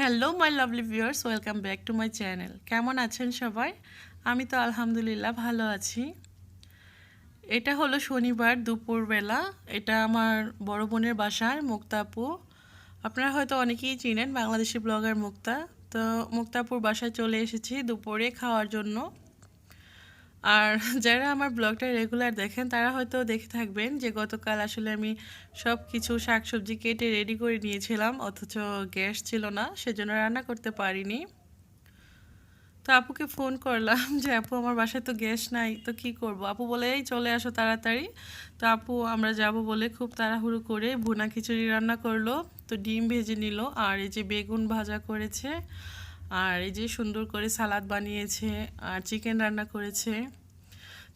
Hello my lovely viewers welcome back to my channel কেমন আছেন সবাই? আমি তো আলহামদুলিল্লাহ ভালো আছি। এটা হলো শনিবার দুপুরবেলা। এটা আমার বড় বোনের বাসার, মুক্তাপু। আপনারা হয়তো অনেকেই চিনেন বাংলাদেশি ব্লগার মুক্তা। তো মুক্তাপুর বাসায় চলে এসেছি দুপুরে খাওয়ার জন্য। আর যারা আমার ব্লগটা রেগুলার দেখেন, তারা হয়তো দেখে থাকবেন যে গতকাল আসলে আমি সব কিছু শাকসবজি কেটে রেডি করে নিয়েছিলাম, অথচ গ্যাস ছিল না, সেজন্য রান্না করতে পারিনি। তো আপুকে ফোন করলাম যে, আপু, আমার বাসায় তো গ্যাস নাই, তো কি করব? আপু বলে, এই চলে আসো তাড়াতাড়ি। তো আপু, আমরা যাব বলে খুব তাড়াহুড়ো করে ভুনা খিচুড়ি রান্না করল, তো ডিম ভেজে নিল, আর এই যে বেগুন ভাজা করেছে আর এই যে সুন্দর করে সালাদ বানিয়েছে আর চিকেন রান্না করেছে।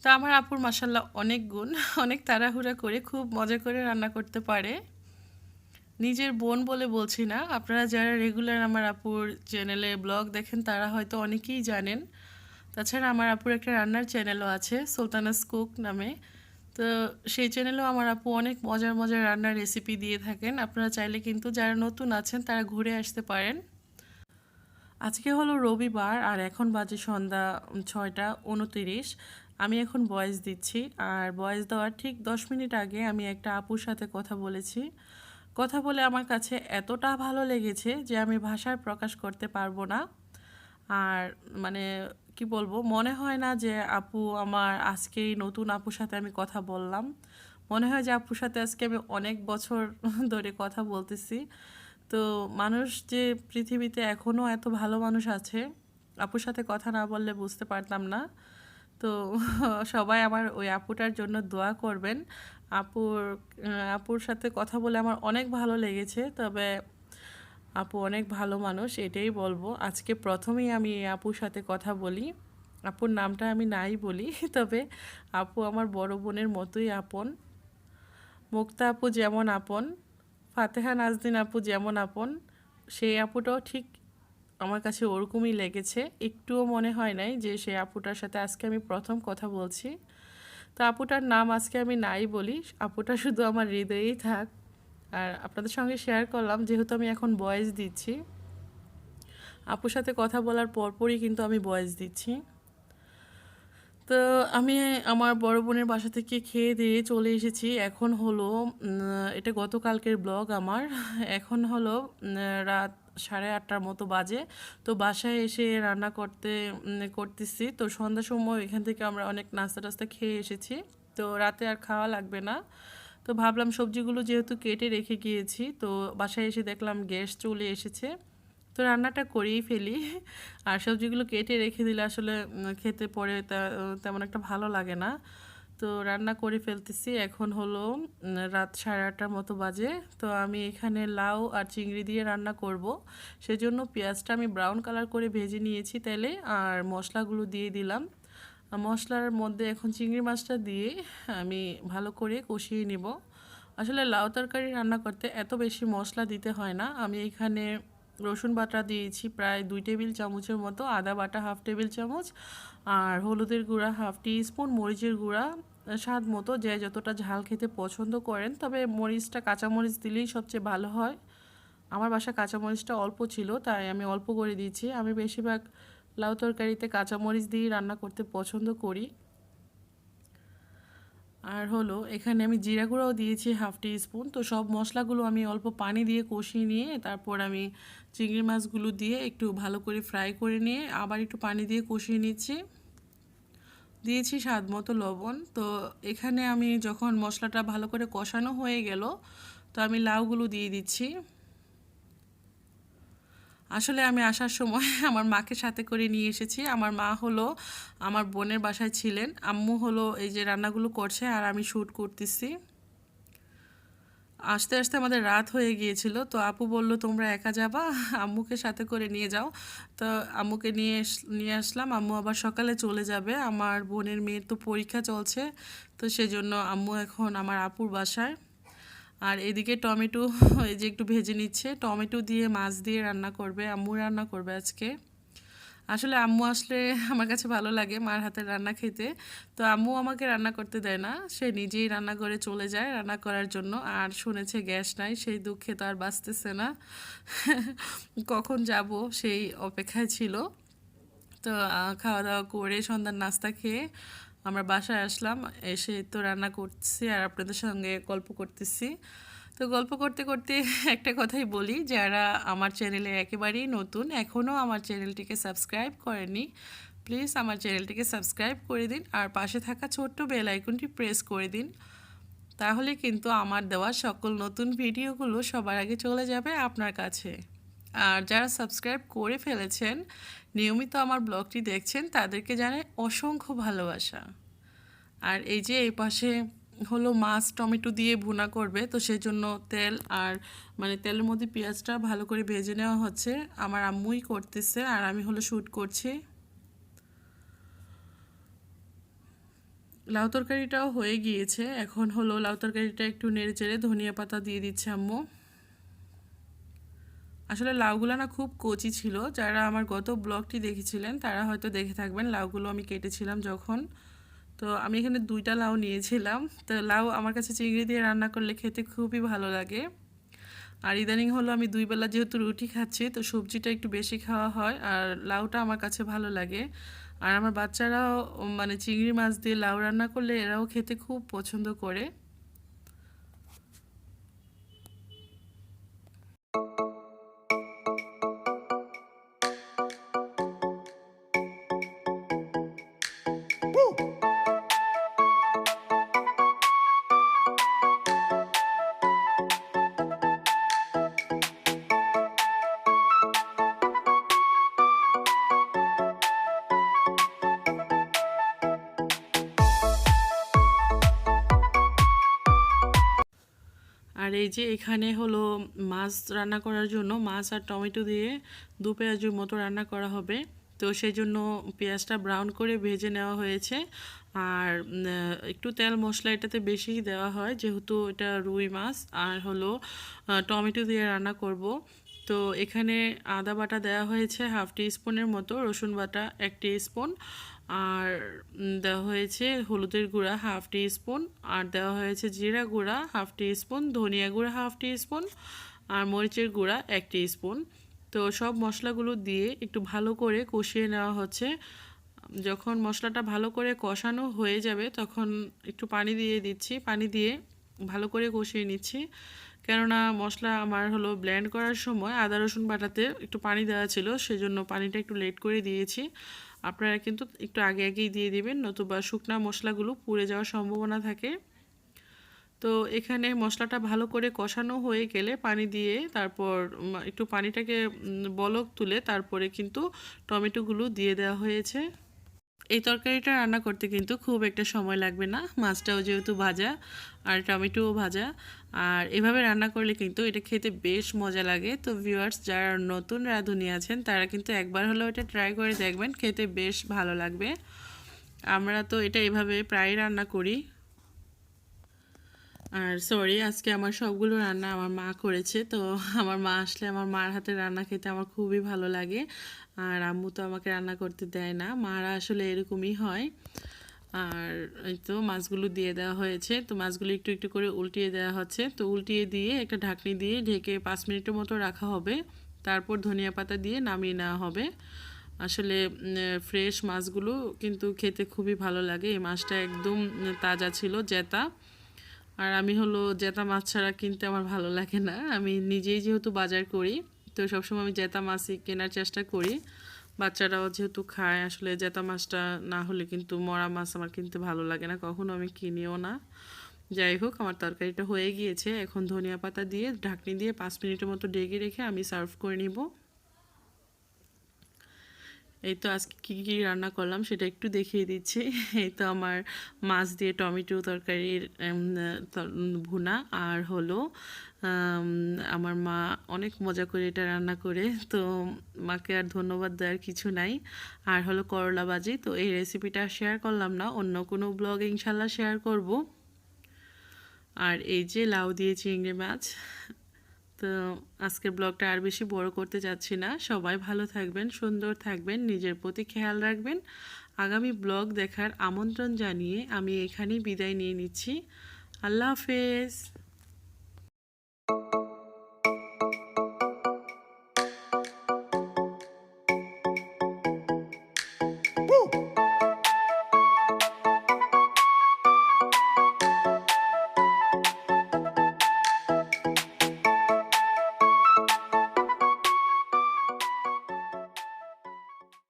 তো আমার আপুর মাসাল্লাহ অনেক গুণ, অনেক তাড়াহুড়া করে খুব মজা করে রান্না করতে পারে। নিজের বোন বলে বলছি না, আপনারা যারা রেগুলার আমার আপুর চ্যানেলে ব্লগ দেখেন, তারা হয়তো অনেকেই জানেন। তাছাড়া আমার আপুর একটা রান্নার চ্যানেলও আছে, সুলতানাস কুক নামে। তো সেই চ্যানেলেও আমার আপু অনেক মজার মজার রান্নার রেসিপি দিয়ে থাকেন। আপনারা চাইলে কিন্তু যারা নতুন আছেন, তারা ঘুরে আসতে পারেন। আজকে হলো রবিবার আর এখন বাজে সন্ধ্যা ছয়টা উনতিরিশ। আমি এখন ভয়েস দিচ্ছি আর ভয়েস দেওয়ার ঠিক দশ মিনিট আগে আমি একটা আপুর সাথে কথা বলেছি। কথা বলে আমার কাছে এতটা ভালো লেগেছে যে আমি ভাষায় প্রকাশ করতে পারব না। আর মানে কি বলব, মনে হয় না যে আপু আমার আজকেই নতুন আপুর সাথে আমি কথা বললাম। মনে হয় যে আপুর সাথে আজকে আমি অনেক বছর ধরে কথা বলতেছি। তো মানুষ যে পৃথিবীতে এখনও এত ভালো মানুষ আছে, আপুর সাথে কথা না বললে বুঝতে পারতাম না। তো সবাই আমার ওই আপুটার জন্য দোয়া করবেন। আপুর আপুর সাথে কথা বলে আমার অনেক ভালো লেগেছে, তবে আপু অনেক ভালো মানুষ, এটাই বলব। আজকে প্রথমেই আমি আপুর সাথে কথা বলি। আপুর নামটা আমি নাই বলি, তবে আপু আমার বড় বোনের মতোই আপন। মুক্তা আপু যেমন আপন ফাতেহা নাজদিন আপু যেমন আপন, সেই আপুটাও ঠিক আমার কাছে ওরকমই লেগেছে। একটুও মনে হয় নাই যে সেই আপুটার সাথে আজকে আমি প্রথম কথা বলছি। তো আপুটার নাম আজকে আমি নাই বলি, আপুটা শুধু আমার হৃদয়েই থাক। আর আপনাদের সঙ্গে শেয়ার করলাম, যেহেতু আমি এখন বয়েস দিচ্ছি, আপুর সাথে কথা বলার পরপরই কিন্তু আমি বয়েস দিচ্ছি। তো আমি আমার বড় বোনের বাসা থেকে খেয়ে দিয়ে চলে এসেছি। এখন হলো এটা গতকালকের ব্লগ আমার। এখন হলো রাত সাড়ে আটটার মতো বাজে। তো বাসায় এসে রান্না করতে করতেছি। তো সন্ধ্যার সময় এখান থেকে আমরা অনেক নাস্তা টাস্তা খেয়ে এসেছি। তো রাতে আর খাওয়া লাগবে না। তো ভাবলাম সবজিগুলো যেহেতু কেটে রেখে গিয়েছি, তো বাসায় এসে দেখলাম গ্যাস চলে এসেছে। তো রান্নাটা করেই ফেলি। আর সবজিগুলো কেটে রেখে দিলে আসলে খেতে পরে তেমন একটা ভালো লাগে না। তো রান্না করে ফেলতেছি। এখন হলো রাত সাড়ে আটটার মতো বাজে। তো আমি এখানে লাউ আর চিংড়ি দিয়ে রান্না করব। সেজন্য পেঁয়াজটা আমি ব্রাউন কালার করে ভেজে নিয়েছি তেলে, আর মশলাগুলো দিয়ে দিলাম। মশলার মধ্যে এখন চিংড়ি মাছটা দিয়ে আমি ভালো করে কষিয়ে নিব। আসলে লাউ তরকারি রান্না করতে এত বেশি মশলা দিতে হয় না। আমি এখানে রসুন বাটা দিয়েছি প্রায় দুই টেবিল চামচের মতো, আদা বাটা হাফ টেবিল চামচ, আর হলুদের গুঁড়া হাফ টি স্পুন মরিচের গুঁড়া স্বাদ মতো যে যতটা ঝাল খেতে পছন্দ করেন। তবে মরিচটা কাঁচামরিচ দিলেই সবচেয়ে ভালো হয়। আমার বাসা কাঁচামরিচটা অল্প ছিল, তাই আমি অল্প করে দিয়েছি। আমি বেশিরভাগ লাউ তরকারিতে কাঁচামরিচ দিয়ে রান্না করতে পছন্দ করি। আর হলো, এখানে আমি জিরা গুঁড়াও দিয়েছি হাফ টি স্পুন তো সব মশলাগুলো আমি অল্প পানি দিয়ে কষিয়ে নিয়ে, তারপর আমি চিংড়ি মাছগুলো দিয়ে একটু ভালো করে ফ্রাই করে নিয়ে আবার একটু পানি দিয়ে কষিয়ে নিচ্ছি। দিয়েছি স্বাদ মতো লবণ। তো এখানে আমি যখন মশলাটা ভালো করে কষানো হয়ে গেল, তো আমি লাউগুলো দিয়ে দিচ্ছি। আসলে আমি আসার সময় আমার মাকে সাথে করে নিয়ে এসেছি। আমার মা হলো আমার বোনের বাসায় ছিলেন। আম্মু হলো এই যে রান্নাগুলো করছে আর আমি শ্যুট করতেছি। আসতে আসতে আমাদের রাত হয়ে গিয়েছিল। তো আপু বলল, তোমরা একা যাবা? আম্মুকে সাথে করে নিয়ে যাও। তো আম্মুকে নিয়ে নিয়ে আসলাম। আম্মু আবার সকালে চলে যাবে। আমার বোনের মেয়ের তো পরীক্ষা চলছে। তো সেজন্য আম্মু এখন আমার আপুর বাসায়। আর এদিকে টমেটো, এই যে একটু ভেজে নিচ্ছে। টমেটো দিয়ে মাছ দিয়ে রান্না করবে, আম্মু রান্না করবে আজকে। আসলে আম্মু আসলে আমার কাছে ভালো লাগে মার হাতের রান্না খেতে। তো আম্মু আমাকে রান্না করতে দেয় না, সে নিজেই রান্না করে চলে যায় রান্না করার জন্য। আর শুনেছে গ্যাস নাই, সেই দুঃখে তো আর বাঁচতেছে না। কখন যাব সেই অপেক্ষায় ছিল। তো খাওয়া দাওয়া করে সন্ধ্যার নাস্তা খেয়ে আমরা বাসায় আসলাম, এসে তো রান্না করছি আর আপনাদের সঙ্গে গল্প করতেছি। তো গল্প করতে করতে একটা কথাই বলি, যারা আমার চ্যানেলে একেবারেই নতুন এখনও আমার চ্যানেলটিকে সাবস্ক্রাইব করেনি প্লিজ আমার চ্যানেলটিকে সাবস্ক্রাইব করে দিন আর পাশে থাকা ছোট্ট বেল আইকনটি প্রেস করে দিন। তাহলে কিন্তু আমার দেওয়া সকল নতুন ভিডিওগুলো সবার আগে চলে যাবে আপনার কাছে। আর যারা সাবস্ক্রাইব করে ফেলেছেন, নিয়মিত আমার ব্লগটি দেখছেন, তাদেরকে জানাই অসংখ্য ভালোবাসা। আর এই যে এই পাশে হলো মাছ, টমেটো দিয়ে ভুনা করবে, তো সেই জন্য তেল আর মানে তেলের মধ্যে পেঁয়াজটা ভালো করে ভেজে নেওয়া হচ্ছে। আমার আম্মুই করতেছে আর আমি হলো শ্যুট করছি। লাউ তরকারিটাও হয়ে গিয়েছে, এখন হলো লাউ তরকারিটা একটু নেড়ে চেড়ে ধনিয়া পাতা দিয়ে দিচ্ছে আম্মু। আসলে লাউগুলো না খুব কচি ছিল। যারা আমার গত ব্লগটি দেখেছিলেন, তারা হয়তো দেখে থাকবেন লাউগুলো আমি কেটেছিলাম যখন। তো আমি এখানে দুইটা লাউ নিয়েছিলাম। তো লাউ আমার কাছে চিংড়ি দিয়ে রান্না করলে খেতে খুবই ভালো লাগে। আর ইদানিং হলো আমি দুই বেলা যেহেতু রুটি খাচ্ছি, তো সবজিটা একটু বেশি খাওয়া হয় আর লাউটা আমার কাছে ভালো লাগে। আর আমার বাচ্চারাও মানে চিংড়ি মাছ দিয়ে লাউ রান্না করলে এরাও খেতে খুব পছন্দ করে। এই যে এখানে হলো মাছ রান্না করার জন্য মাছ আর টমেটো দিয়ে দু পেঁয়াজের মতো রান্না করা হবে। তো সেই জন্য পেঁয়াজটা ব্রাউন করে ভেজে নেওয়া হয়েছে। আর একটু তেল মশলা এটাতে বেশি দেওয়া হয়, যেহেতু এটা রুই মাছ আর হলো টমেটো দিয়ে রান্না করব। তো এখানে আদা বাটা দেওয়া হয়েছে হাফ টি স্পুনের মতো, রসুন বাটা এক টি স্পুন। আর দেওয়া হয়েছে হলুদের গুঁড়া হাফ টি স্পুন আর দেওয়া হয়েছে জিরা গুঁড়া হাফ টি স্পুন ধনিয়া গুঁড়া হাফ টি স্পুন আর মরিচের গুঁড়া এক টি স্পুন তো সব মশলাগুলো দিয়ে একটু ভালো করে কষিয়ে নেওয়া হচ্ছে। যখন মশলাটা ভালো করে কষানো হয়ে যাবে, তখন একটু পানি দিয়ে দিচ্ছি। পানি দিয়ে ভালো করে কষিয়ে নিচ্ছি। কেননা মশলা আমার হলো ব্লেন্ড করার সময় আদা রসুন বাটাতে একটু পানি দেওয়া ছিল, সেজন্য পানিটা একটু লেট করে দিয়েছি। আপনারা কিন্তু একটু আগে আগেই দিয়ে দেবেন, নতুবা শুকনা মশলাগুলো পুড়ে যাওয়ার সম্ভাবনা থাকে। তো এখানে মশলাটা ভালো করে কষানো হয়ে গেলে পানি দিয়ে তারপর একটু পানিটাকে বলক তুলে তারপরে কিন্তু টমেটোগুলো দিয়ে দেওয়া হয়েছে। এই তরকারিটা রান্না করতে কিন্তু খুব একটা সময় লাগবে না। মাছটাও যেহেতু ভাজা আর টমেটোও ভাজা। আর এভাবে রান্না করলে কিন্তু এটা খেতে বেশ মজা লাগে। তো ভিউয়ার্স যারা নতুন রাঁধুনি আছেন, তারা কিন্তু একবার হলেও এটা ট্রাই করে দেখবেন, খেতে বেশ ভালো লাগবে। আমরা তো এটা এভাবে প্রায় রান্না করি। আর সরি আজকে আমার সবগুলো রান্না আমার মা করেছে। তো আমার মা আসলে আমার মার হাতে রান্না খেতে আমার খুবই ভালো লাগে। আর আম্মু তো আমাকে রান্না করতে দেয় না, মারা আসলে এরকমই হয়। আর এই তো মাছগুলো দিয়ে দেওয়া হয়েছে, তো মাছগুলো একটু একটু করে উল্টিয়ে দেওয়া হচ্ছে। তো উল্টিয়ে দিয়ে একটা ঢাকনি দিয়ে ঢেকে পাঁচ মিনিটের মতো রাখা হবে, তারপর ধনিয়া পাতা দিয়ে নামিয়ে নেওয়া হবে। আসলে ফ্রেশ মাছগুলো কিন্তু খেতে খুবই ভালো লাগে, এই মাছটা একদম তাজা ছিল, জেতা। আর আমি হলো জেতা মাছ ছাড়া কিনতে আমার ভালো লাগে না, আমি নিজেই যেহেতু বাজার করি তো সবসময় আমি জেতা মাছই কেনার চেষ্টা করি। বাচ্চারাও যেহেতু খায়, আসলে জেতা মাছটা না হলে কিন্তু মরা মাছ আমার কিনতে ভালো লাগে না কখনও আমি কিনিও না। যাই হোক, আমার তরকারিটা হয়ে গিয়েছে। এখন ধনিয়া পাতা দিয়ে, ঢাকনি দিয়ে পাঁচ মিনিটের মতো ডেকে রেখে আমি সার্ভ করে নিব। এই তো আজকে কী কী রান্না করলাম সেটা একটু দেখিয়ে দিচ্ছি। এই তো আমার মাছ দিয়ে টমেটো তরকারির ভুনা আর হলো আমার মা অনেক মজা করে এটা রান্না করে, তো মাকে আর ধন্যবাদ দেওয়ার কিছু নাই। আর হলো করলা বাজি তো এই রেসিপিটা শেয়ার করলাম না, অন্য কোনো ব্লগে ইনশাল্লাহ শেয়ার করব। আর এই যে লাউ দিয়ে চিংড়ি মাছ তো আজকের ব্লগটা আর বেশি বড় করতে যাচ্ছি না। সবাই ভালো থাকবেন, সুন্দর থাকবেন, নিজের প্রতি খেয়াল রাখবেন। আগামী ব্লগ দেখার আমন্ত্রণ জানিয়ে আমি এখানেই বিদায় নিয়ে নিচ্ছি। আল্লাহ হাফেজ।